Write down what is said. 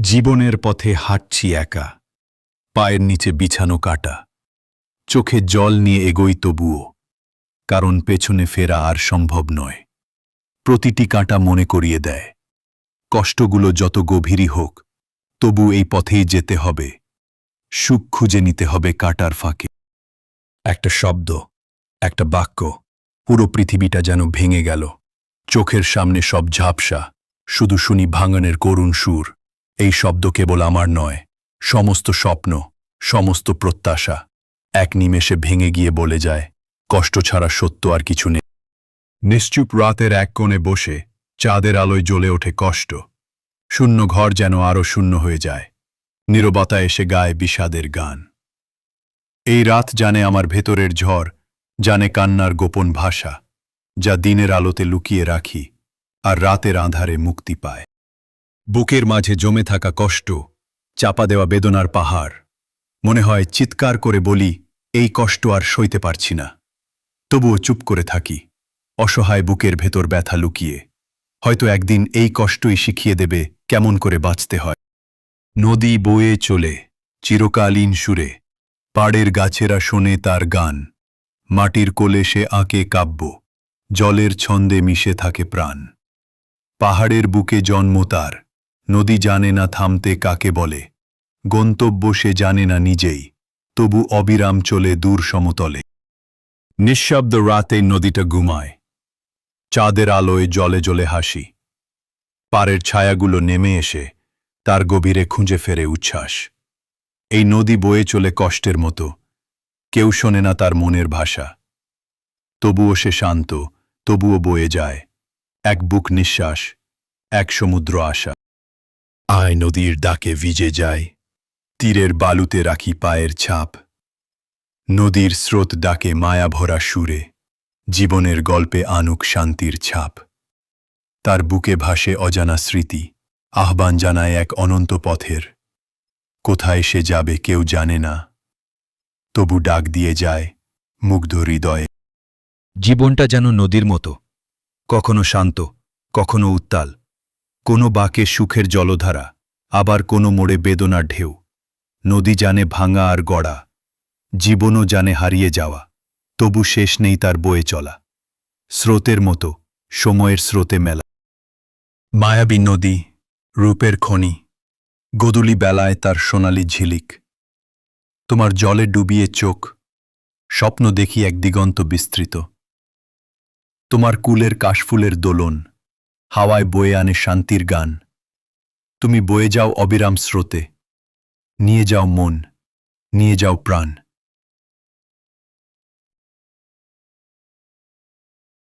জীবনের পথে হাঁটছি একা, পায়ের নিচে বিছানো কাটা, চোখে জল নিয়ে এগোই তবুও, কারণ পেছনে ফেরা আর সম্ভব নয়। প্রতিটি কাঁটা মনে করিয়ে দেয়, কষ্টগুলো যত গভীরই হোক, তবু এই পথেই যেতে হবে, সুখ খুঁজে নিতে হবে কাটার ফাঁকে। একটা শব্দ, একটা বাক্য, পুরো পৃথিবীটা যেন ভেঙে গেল, চোখের সামনে সব ঝাপসা, শুধু শুনি ভাঙনের করুণ সুর। এই শব্দ কেবল আমার নয়, সমস্ত স্বপ্ন, সমস্ত প্রত্যাশা। এক নিমেষে ভেঙে গিয়ে বলে যায়, কষ্ট ছাড়া সত্য আর কিছু নেই। নিশ্চুপ রাতের এক কোণে বসে, চাঁদের আলোয় জ্বলে ওঠে কষ্ট। শূন্য ঘর যেন আরও শূন্য হয়ে যায়। নীরবতা এসে গায় বিষাদের গান। এই রাত জানে আমার ভেতরের ঝড়, জানে কান্নার গোপন ভাষা, যা দিনের আলোতে লুকিয়ে রাখি, আর রাতের আঁধারে মুক্তি পায়। বুকের মাঝে জমে থাকা কষ্ট, চাপা দেওয়া বেদনার পাহাড়। মনে হয় চিৎকার করে বলি, এই কষ্ট আর সইতে পারছি না। তবুও চুপ করে থাকি, অসহায় বুকের ভেতর ব্যথা লুকিয়ে। হয়তো একদিন এই কষ্টই শিখিয়ে দেবে কেমন করে বাঁচতে হয়। নদী বয়ে চলে, চিরকালীন সুরে, পাড়ের গাছেরা শোনে তার গান। মাটির কোলে সে আঁকে কাব্য, জলের ছন্দে মিশে থাকে প্রাণ। পাহাড়ের বুকে জন্ম তার নদী জানে না থামতে কাকে বলে, গন্তব্য সে জানে না নিজেই, তবু অবিরাম চলে দূর সমতলে। নিঃশব্দ রাতে নদীটা ঘুমায়, চাঁদের আলোয় জলে জলে হাসি। পারের ছায়াগুলো নেমে এসে তার গভীরে খুঁজে ফেরে উচ্ছ্বাস। এই নদী বয়ে চলে কষ্টের মতো, কেউ শোনে না তার মনের ভাষা। তবুও সে শান্ত, তবুও বয়ে যায়, এক বুক নিঃশ্বাস, এক সমুদ্র আশা। আয় নদীর ডাকে ভিজে যায়, তীরের বালুতে রাখি পায়ের ছাপ। নদীর স্রোত ডাকে মায়া ভরা সুরে, জীবনের গল্পে আনুক শান্তির ছাপ। তার বুকে ভাসে অজানা স্মৃতি, আহ্বান জানায় এক অনন্ত পথের। কোথায় সে যাবে কেউ জানে না, তবু ডাক দিয়ে যায় মুগ্ধ হৃদয়ে। জীবনটা যেন নদীর মতো, কখনো শান্ত, কখনো উত্তাল। কোনো বাকে সুখের জলধারা, আবার কোনো মোড়ে বেদনার ঢেউ। নদী জানে ভাঙা আর গড়া, জীবনও জানে হারিয়ে যাওয়া, তবু শেষ নেই তার বয়ে চলা। স্রোতের মতো, সময়ের স্রোতে মেলা। মায়াবী নদী, রূপের খনি গোদুলি বেলায় তার সোনালি ঝিলিক। তোমার জলে ডুবিয়ে চোখ, স্বপ্ন দেখি এক দিগন্ত বিস্তৃত। তোমার কুলের কাশফুলের দোলন হাওয়ায় বয়ে আনে শান্তির গান। তুমি বয়ে যাও অবিরাম স্রোতে। নিয়ে যাও মন, নিয়ে যাও প্রাণ।